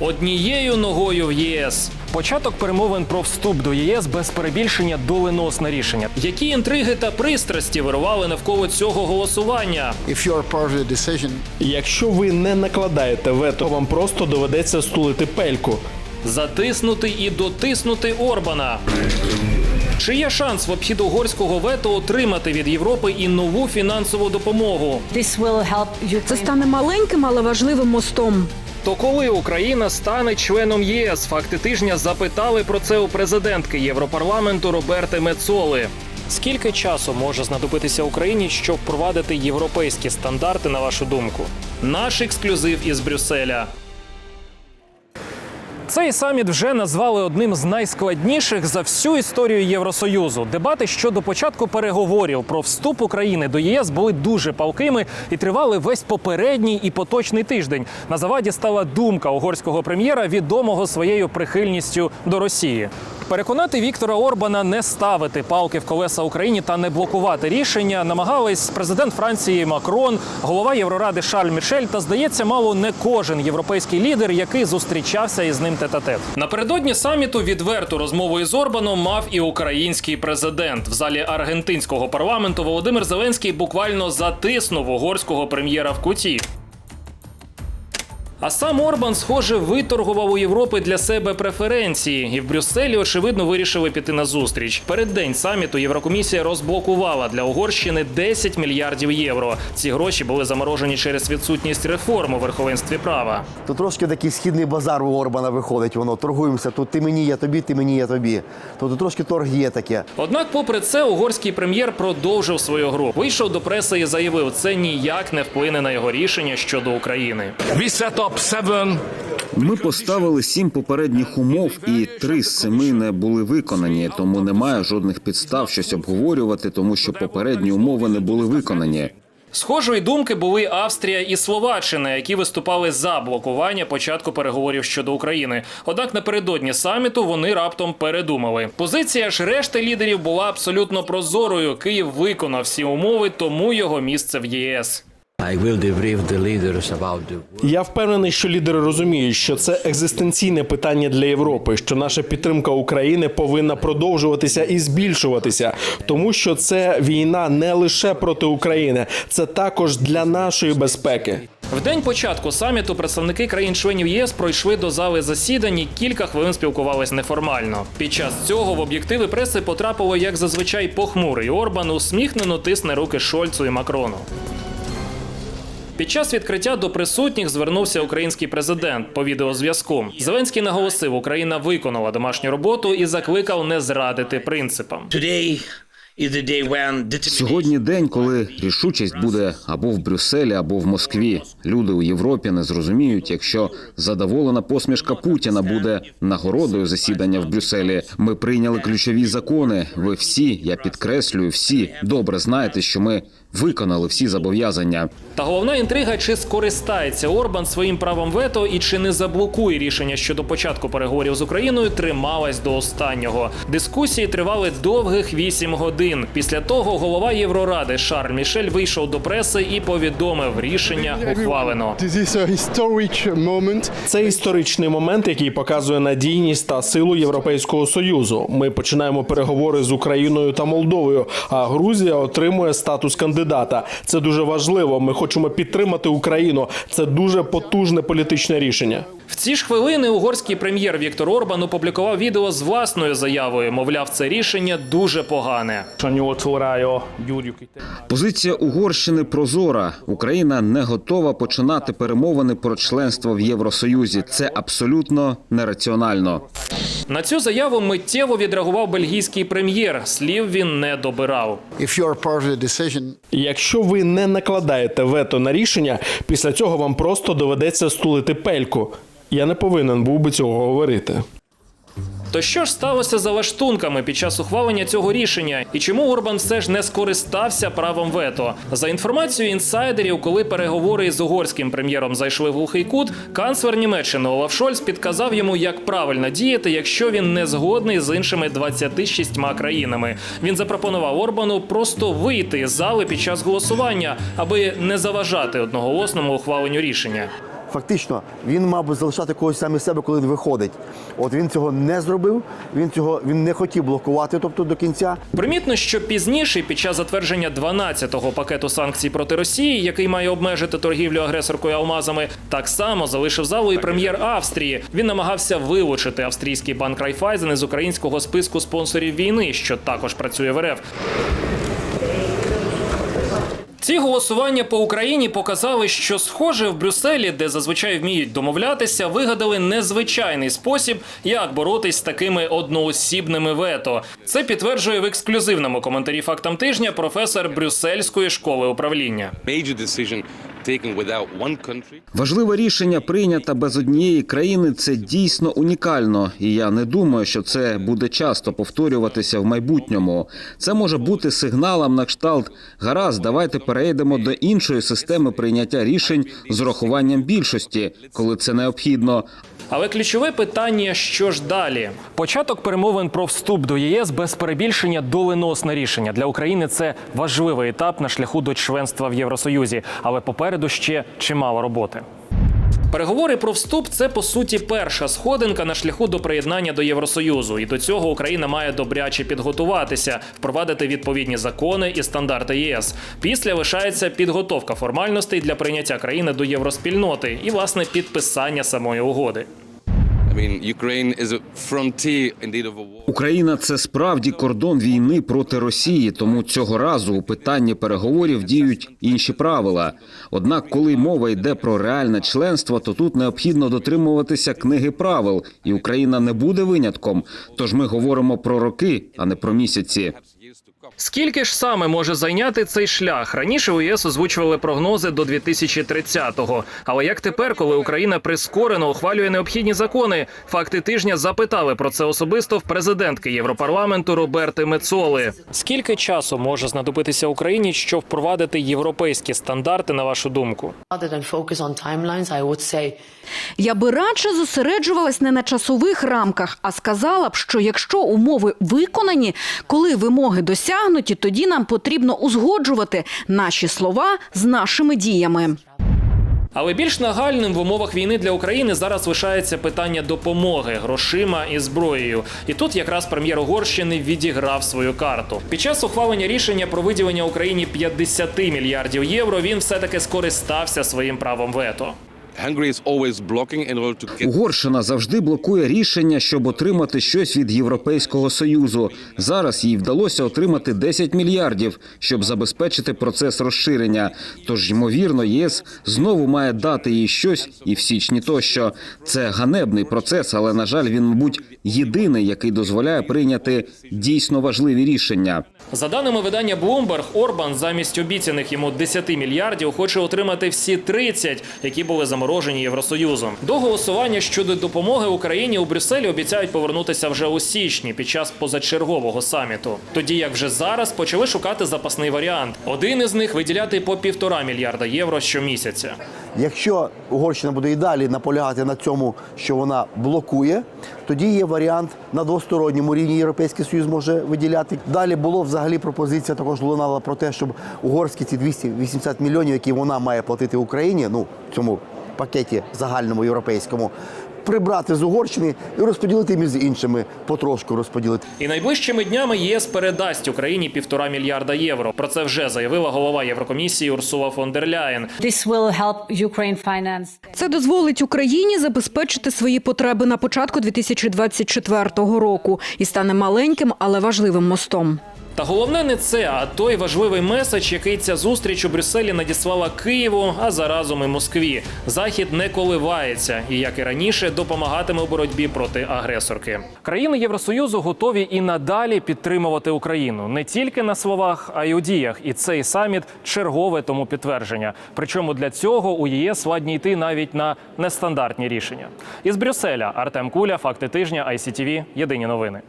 однією ногою в ЄС. Початок перемовин про вступ до ЄС без перебільшення доленосне рішення. Які інтриги та пристрасті вирували навколо цього голосування? If you're part of the decision, Якщо ви не накладаєте вето, вам просто доведеться стулити пельку. Затиснути і дотиснути Орбана. Чи є шанс в обхід угорського вето отримати від Європи і нову фінансову допомогу? This will help Ukraine. Це стане маленьким, але важливим мостом. То коли Україна стане членом ЄС? Факти тижня запитали про це у президентки Європарламенту Роберти Мецоли. Скільки часу може знадобитися Україні, щоб впровадити європейські стандарти, на вашу думку? Наш ексклюзив із Брюсселя. Цей саміт вже назвали одним з найскладніших за всю історію Євросоюзу. Дебати щодо початку переговорів про вступ України до єС були дуже палкими і тривали весь попередній і поточний тиждень. На заваді стала думка угорського прем'єра, відомого своєю прихильністю до Росії. Переконати Віктора Орбана не ставити палки в колеса Україні та не блокувати рішення намагались президент Франції Макрон, голова Євроради Шарль Мішель та здається, мало не кожен європейський лідер, який зустрічався із ним тет-а-тет. Напередодні саміту відверту розмову із Орбаном мав і український президент. В залі аргентинського парламенту Володимир Зеленський буквально затиснув угорського прем'єра в куті. А сам Орбан, схоже, виторгував у Європи для себе преференції, і в Брюсселі, очевидно, вирішили піти на зустріч. Перед день саміту Єврокомісія розблокувала для Угорщини 10 мільярдів євро. Ці гроші були заморожені через відсутність реформ у верховенстві права. То трошки такий східний базар у Орбана виходить. Воно торгуємося. Тут ти мені, я тобі, ти мені, я тобі. Тобто трошки торг є таке. Однак, попри це, угорський прем'єр продовжив свою гру. Вийшов до преси і заявив, це ніяк не вплине на його рішення щодо України. Up seven Ми поставили сім попередніх умов, і три з семи не були виконані. Тому немає жодних підстав щось обговорювати, тому що попередні умови не були виконані. Схожої думки були Австрія і Словаччина, які виступали за блокування початку переговорів щодо України. Однак напередодні саміту вони раптом передумали. Позиція ж решти лідерів була абсолютно прозорою. Київ виконав всі умови, тому його місце в ЄС. Я впевнений, що лідери розуміють, що це екзистенційне питання для Європи, що наша підтримка України повинна продовжуватися і збільшуватися, тому що це війна не лише проти України, це також для нашої безпеки. В день початку саміту представники країн-членів ЄС пройшли до зали засідань і кілька хвилин спілкувались неформально. Під час цього в об'єктиви преси потрапило, як зазвичай, похмурий Орбан усміхнено тисне руки Шольцу і Макрону. Під час відкриття до присутніх звернувся український президент по відеозв'язку. Зеленський наголосив, Україна виконала домашню роботу і закликав не зрадити принципам. Сьогодні день, коли рішучість буде або в Брюсселі, або в Москві. Люди у Європі не зрозуміють, якщо задоволена посмішка Путіна буде нагородою засідання в Брюсселі. Ми прийняли ключові закони. Ви всі, я підкреслюю, всі добре знаєте, що ми виконали всі зобов'язання. Та головна інтрига, чи скористається Орбан своїм правом вето і чи не заблокує рішення щодо початку переговорів з Україною, трималась до останнього. Дискусії тривали довгих вісім годин. Після того голова Євроради Шарль Мішель вийшов до преси і повідомив, рішення ухвалено. this is a. Це історичний момент, який показує надійність та силу Європейського союзу. Ми починаємо переговори з Україною та Молдовою, а Грузія отримує статус кандидата. Це дуже важливо. Ми хочемо підтримати Україну. Це дуже потужне політичне рішення. В ці ж хвилини угорський прем'єр Віктор Орбан опублікував відео з власною заявою. Мовляв, це рішення дуже погане. Позиція Угорщини прозора. Україна не готова починати перемовини про членство в Євросоюзі. Це абсолютно нераціонально. На цю заяву миттєво відреагував бельгійський прем'єр. Слів він не добирав. Якщо ви не накладаєте вето на рішення, після цього вам просто доведеться стулити пельку. Я не повинен був би цього говорити. То що ж сталося за лаштунками під час ухвалення цього рішення? І чому Орбан все ж не скористався правом вето? За інформацією інсайдерів, коли переговори з угорським прем'єром зайшли в глухий кут, канцлер Німеччини Олаф Шольц підказав йому, як правильно діяти, якщо він не згодний з іншими 26 країнами. Він запропонував Орбану просто вийти з зали під час голосування, аби не заважати одноголосному ухваленню рішення. Фактично він мав би залишати когось саме себе, коли він виходить. От він цього не зробив, він цього він не хотів блокувати, тобто до кінця. Примітно, що пізніше, під час затвердження 12-го пакету санкцій проти Росії, який має обмежити торгівлю агресоркою алмазами, так само залишив залу і прем'єр Австрії. Він намагався вилучити австрійський банк Райфайзен із українського списку спонсорів війни, що також працює в РФ. Ці голосування по Україні показали, що схоже в Брюсселі, де зазвичай вміють домовлятися, вигадали незвичайний спосіб, як боротись з такими одноосібними вето. Це підтверджує в ексклюзивному коментарі фактам тижня професор Брюссельської школи управління. Важливе рішення прийнято без однієї країни. Це дійсно унікально, і я не думаю, що це буде часто повторюватися в майбутньому. Це може бути сигналом на кшталт. Гаразд, давайте перейдемо до іншої системи прийняття рішень з урахуванням більшості, коли це необхідно. Але ключове питання: що ж далі? Початок перемовин про вступ до ЄС без перебільшення доленосне рішення для України. Це важливий етап на шляху до членства в Євросоюзі, але попереду ще чимало роботи. Переговори про вступ це по суті перша сходинка на шляху до приєднання до Євросоюзу. І до цього Україна має добряче підготуватися, впровадити відповідні закони і стандарти єС. Після лишається підготовка формальностей для прийняття країни до євроспільноти і власне підписання самої угоди. Україна це справді кордон війни проти Росії, тому цього разу у питанні переговорів діють інші правила. Однак, коли мова йде про реальне членство, то тут необхідно дотримуватися книги правил, і Україна не буде винятком. Тож ми говоримо про роки, а не про місяці. Скільки ж саме може зайняти цей шлях? Раніше у ЄС озвучували прогнози до 2030-го. Але як тепер, коли Україна прискорено ухвалює необхідні закони? Факти тижня запитали про це особисто в президентки Європарламенту Роберти Мецоли. Скільки часу може знадобитися Україні, щоб впровадити європейські стандарти, на вашу думку? Я би радше зосереджувалась не на часових рамках, а сказала б, що якщо умови виконані, коли вимоги досягнуті, тоді нам потрібно узгоджувати наші слова з нашими діями. Але більш нагальним в умовах війни для України зараз лишається питання допомоги грошима і зброєю. І тут якраз прем'єр Угорщини відіграв свою карту. Під час ухвалення рішення про виділення Україні 50 мільярдів євро він все таки скористався своїм правом вето. Угорщина завжди блокує рішення, щоб отримати щось від Європейського союзу. Зараз їй вдалося отримати 10 мільярдів, щоб забезпечити процес розширення. Тож, ймовірно, ЄС знову має дати їй щось і в січні тощо. Це ганебний процес, але на жаль, він, мабуть, єдиний, який дозволяє прийняти дійсно важливі рішення. За даними видання Bloomberg, Орбан замість обіцяних йому 10 мільярдів хоче отримати всі 30, які були заморожені Євросоюзом. До голосування щодо допомоги Україні у Брюсселі обіцяють повернутися вже у січні під час позачергового саміту. Тоді як вже зараз почали шукати запасний варіант. Один із них виділяти по півтора мільярда євро щомісяця. Якщо Угорщина буде і далі наполягати на цьому, що вона блокує, тоді є варіант на двосторонньому рівні Європейський Союз може виділяти. Далі було взагалі пропозиція також лунала про те, щоб угорські ці 280 мільйонів, які вона має платити Україні, ну цьому пакеті загальному європейському. Прибрати з Угорщини і розподілити між іншими, потрошку розподілити. І найближчими днями ЄС передасть Україні півтора мільярда євро. Про це вже заявила голова Єврокомісії Урсула фон дер Ляєн. This will help Ukraine finance Це дозволить Україні забезпечити свої потреби на початку 2024 року і стане маленьким, але важливим мостом. Та головне не це, а той важливий меседж, який ця зустріч у Брюсселі надіслала Києву, а заразом і Москві. Захід не коливається і, як і раніше, допомагатиме у боротьбі проти агресорки. Країни Євросоюзу готові і надалі підтримувати Україну не тільки на словах, а й у діях. І цей саміт чергове тому підтвердження. Причому для цього у ЄС ладні йти навіть на нестандартні рішення. Із Брюсселя Артем Куля, факти тижня, ICTV, Єдині новини.